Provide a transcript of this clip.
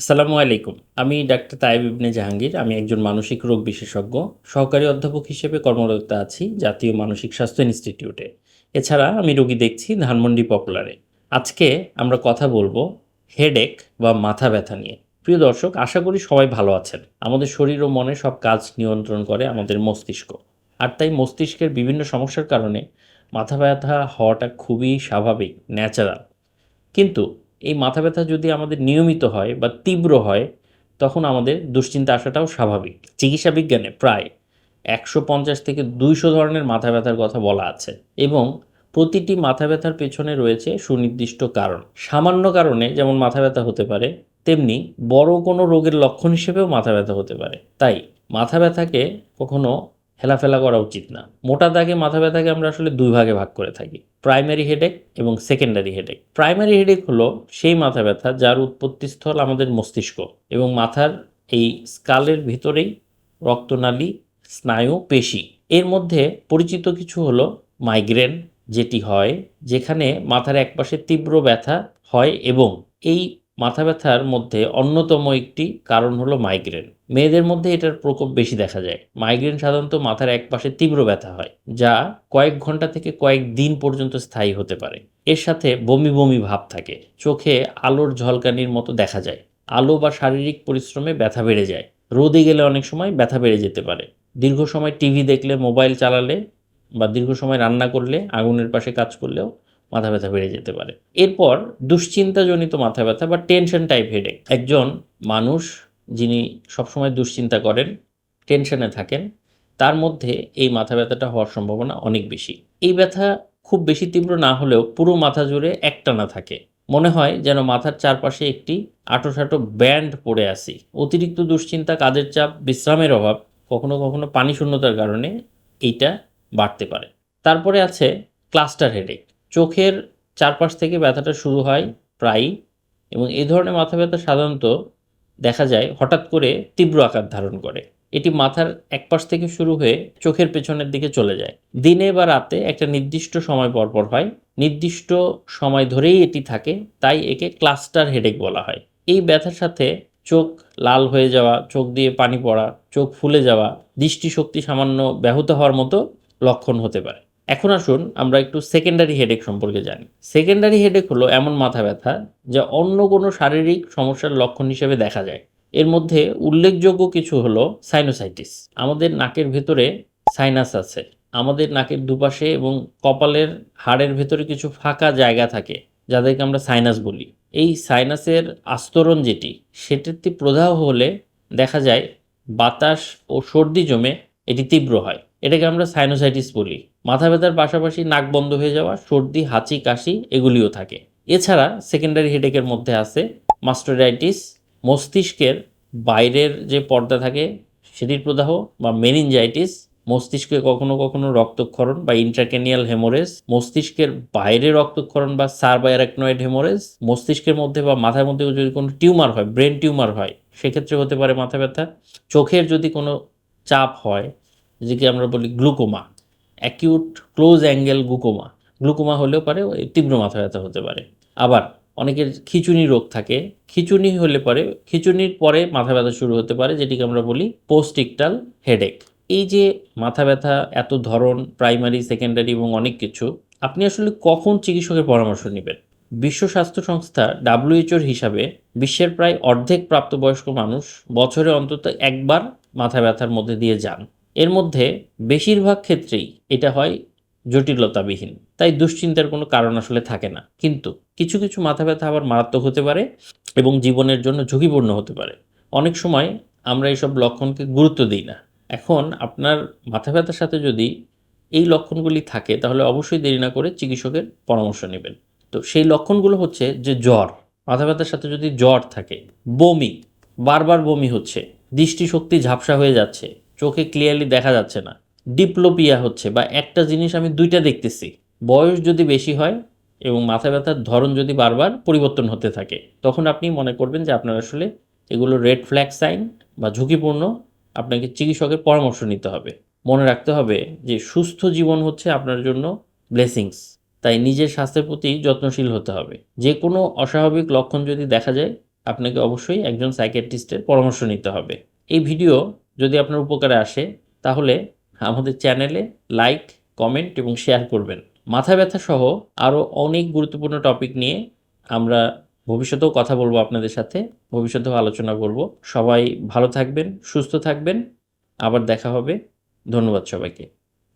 আসসালামু আলাইকুম। আমি ডাক্তার তাইব ইবনে জাহাঙ্গীর। আমি একজন মানসিক রোগ বিশেষজ্ঞ, সহকারী অধ্যাপক হিসেবে কর্মরত আছি জাতীয় মানসিক স্বাস্থ্য ইনস্টিটিউটে। এছাড়া আমি রোগী দেখছি ধানমন্ডি পপুলারে। আজকে আমরা কথা বলব হেডেক বা মাথা ব্যথা নিয়ে। প্রিয় দর্শক, আশা করি সবাই ভালো আছেন। আমাদের শরীর ও মনে সব কাজ নিয়ন্ত্রণ করে আমাদের মস্তিষ্ক। আর তাই মস্তিষ্কের বিভিন্ন সমস্যার কারণে মাথা ব্যথা হওয়াটা খুবই স্বাভাবিক, ন্যাচারাল। কিন্তু এই মাথা ব্যথা যদি আমাদের নিয়মিত হয় বা তীব্র হয়, তখন আমাদের দুশ্চিন্তা আসাটাও স্বাভাবিক। চিকিৎসা বিজ্ঞানে প্রায় একশো পঞ্চাশ থেকে দুইশো ধরনের মাথা ব্যথার কথা বলা আছে এবং প্রতিটি মাথা ব্যথার পেছনে রয়েছে সুনির্দিষ্ট কারণ। সামান্য কারণে যেমন মাথা ব্যথা হতে পারে, তেমনি বড় কোনো রোগের লক্ষণ হিসেবেও মাথা ব্যথা হতে পারে। তাই মাথা ব্যথাকে কখনো হেলাফেলা করা উচিত না। মোটা দাগে মাথা ব্যথাকে আমরা আসলে দুই ভাগে ভাগ করে থাকি প্রাইমারি হেডেক এবং সেকেন্ডারি হেডেক প্রাইমারি হেডেক হলো সেই মাথা ব্যথা যার উৎপত্তিস্থল আমাদের মস্তিষ্ক এবং মাথার এই স্কালের ভিতরেই রক্তনালী, স্নায়ু, পেশি। এর মধ্যে পরিচিত কিছু হলো মাইগ্রেন যেটি হয়, যেখানে মাথার একপাশে তীব্র ব্যথা হয় এবং এই মাথা ব্যথার মধ্যে অন্যতম একটি কারণ হলো মাইগ্রেন মেয়েদের মধ্যে এটার প্রকোপ বেশি দেখা যায়। মাইগ্রেন সাধারণত মাথার একপাশে তীব্র ব্যথা হয়, যা কয়েক ঘণ্টা থেকে কয়েক দিন পর্যন্ত স্থায়ী হতে পারে। এর সাথে বমি বমি ভাব থাকে, চোখে আলোর ঝলকানির মতো দেখা যায়। আলো বা শারীরিক পরিশ্রমে ব্যথা বেড়ে যায়। রোদে গেলে অনেক সময় ব্যথা বেড়ে যেতে পারে। দীর্ঘ সময় টিভি দেখলে, মোবাইল চালালে বা দীর্ঘ সময় রান্না করলে, আগুনের পাশে কাজ করলেও মাথা ব্যথা বেড়ে যেতে পারে। এরপর দুশ্চিন্তাজনিত মাথা ব্যথা বা টেনশন টাইপ হেডেক একজন মানুষ যিনি সবসময় দুশ্চিন্তা করেন টেনশনে থাকেন, তার মধ্যে এই মাথা ব্যথাটা হওয়ার সম্ভাবনা অনেক বেশি। এই ব্যথা খুব বেশি তীব্র না হলেও পুরো মাথা জুড়ে একটানা থাকে। মনে হয় যেন মাথার চারপাশে একটি আটোসাটো ব্যান্ড পড়ে আসি অতিরিক্ত দুশ্চিন্তা, কাজের চাপ, বিশ্রামের অভাব, কখনো কখনো পানি শূন্যতার কারণে এইটা বাড়তে পারে। তারপরে আছে ক্লাস্টার হেডেক চোখের চারপাশ থেকে ব্যথাটা শুরু হয় প্রায়ই এবং এই ধরনের মাথা ব্যথা সাধারণত দেখা যায় হঠাৎ করে তীব্র আকার ধারণ করে। এটি মাথার একপাশ থেকে শুরু হয়ে চোখের পেছনের দিকে চলে যায়। দিনে বা রাতে একটা নির্দিষ্ট সময় পরপর হয়। নির্দিষ্ট সময় ধরেই এটি থাকে, তাই একে ক্লাস্টার হেডেক বলা হয়। এই ব্যথার সাথে চোখ লাল হয়ে যাওয়া, চোখ দিয়ে পানি পড়া, চোখ ফুলে যাওয়া, দৃষ্টিশক্তি সামান্য ব্যাহত হওয়ার মতো লক্ষণ হতে পারে। এখন আসুন আমরা একটু সেকেন্ডারি হেডেক সম্পর্কে জানি। সেকেন্ডারি হেডেক হলো এমন মাথা ব্যথা যা অন্য কোনো শারীরিক সমস্যার লক্ষণ হিসেবে দেখা যায়। এর মধ্যে উল্লেখযোগ্য কিছু হলো সাইনোসাইটিস আমাদের নাকের ভেতরে সাইনাস আছে। আমাদের নাকের দুপাশে এবং কপালের হাড়ের ভেতরে কিছু ফাঁকা জায়গা থাকে, যাদেরকে আমরা সাইনাস বলি। এই সাইনাসের আস্তরণ যেটি, সেটিতে প্রদাহ হলে দেখা যায় বাতাস ও সর্দি জমে এটি তীব্র হয়। এটাকে আমরা সাইনোসাইটিস বলি। মাথা ব্যথার পাশাপাশি নাক বন্ধ হয়ে যাওয়া, সর্দি, হাঁচি, কাশি এগুলিও থাকে। এছাড়া সেকেন্ডারি হেডেকের মধ্যে আছে মাস্টোরাইটিস মস্তিষ্কের বাইরের যে পর্দা থাকে সেটির প্রদাহ বা মেনিনজাইটিস মস্তিষ্কে কখনো কখনো রক্তক্ষরণ বা ইন্ট্রাকেনিয়াল হেমোরেজ মস্তিষ্কের বাইরে রক্তক্ষরণ বা সারবায়ারাকনয়েড হেমোরেজ মস্তিষ্কের মধ্যে বা মাথার মধ্যে যদি কোনো টিউমার হয় ব্রেন টিউমার হয়, সেক্ষেত্রে হতে পারে মাথা ব্যথা চোখের যদি কোনো চাপ হয়, যেকে আমরা বলি glaucoma acute close angle glaucoma glaucoma হলেও পারে তীব্র মাথা ব্যথা হতে পারে। আবার অনেকের খিচুনি রোগ থাকে। খিচুনি হলে পরে, খিচুনির পরে মাথা ব্যথা শুরু হতে পারে, যেটিকে আমরা বলি পোস্টিকটাল হেডেক এই যে মাথা ব্যথা, এত ধরন প্রাইমারি সেকেন্ডারি এবং অনেক কিছু, আপনি আসলে কখন চিকিৎসকের পরামর্শ নেবেন? বিশ্ব স্বাস্থ্য সংস্থা ডাব্লিউএইচওর হিসাবে বিশ্বের প্রায় অর্ধেক প্রাপ্তবয়স্ক মানুষ বছরে অন্তত একবার মাথা ব্যথার মধ্যে দিয়ে যান। এর মধ্যে বেশিরভাগ ক্ষেত্রেই এটা হয় জটিলতাবিহীন। তাই দুশ্চিন্তার কোনো কারণ আসলে থাকে না। কিন্তু কিছু কিছু মাথা ব্যথা আবার মারাত্মক হতে পারে এবং জীবনের জন্য ঝুঁকিপূর্ণ হতে পারে। অনেক সময় আমরা এইসব লক্ষণকে গুরুত্ব দিই না। এখন আপনার মাথা ব্যথার সাথে যদি এই লক্ষণগুলি থাকে, তাহলে অবশ্যই দেরি না করে চিকিৎসকের পরামর্শ নেবেন। তো সেই লক্ষণগুলো হচ্ছে যে জ্বর। মাথা ব্যথার সাথে যদি জ্বর থাকে, বমি, বারবার বমি হচ্ছে, দৃষ্টিশক্তি ঝাপসা হয়ে যাচ্ছে চোখে ক্লিয়ারলি দেখা যাচ্ছে না। ডিপ্লোপিয়া হচ্ছে বা একটা জিনিস আমি দুইটা দেখতেছি। বয়স যদি বেশি হয় এবং মাথা ব্যথার ধরন যদি বারবার পরিবর্তন হতে থাকে, তখন আপনি মনে করবেন যে আপনার আসলে এগুলো রেড ফ্ল্যাগ সাইন বা ঝুঁকিপূর্ণ। আপনাকে চিকিৎসকের পরামর্শ নিতে হবে। মনে রাখতে হবে যে সুস্থ জীবন হচ্ছে আপনার জন্য ব্লেসিংস তাই নিজের স্বাস্থ্যের প্রতি যত্নশীল হতে হবে। যে কোনো অস্বাভাবিক লক্ষণ যদি দেখা যায়, আপনাকে অবশ্যই একজন সাইকিয়াট্রিস্টের পরামর্শ নিতে হবে। এই ভিডিও যদি আপনার উপকারে আসে, তাহলে আমাদের চ্যানেলে লাইক, কমেন্ট এবং শেয়ার করবেন। মাথা ব্যথা সহ আরও অনেক গুরুত্বপূর্ণ টপিক নিয়ে আমরা ভবিষ্যতেও কথা বলব আপনাদের সাথে, ভবিষ্যতেও আলোচনা করব। সবাই ভালো থাকবেন, সুস্থ থাকবেন। আবার দেখা হবে। ধন্যবাদ সবাইকে।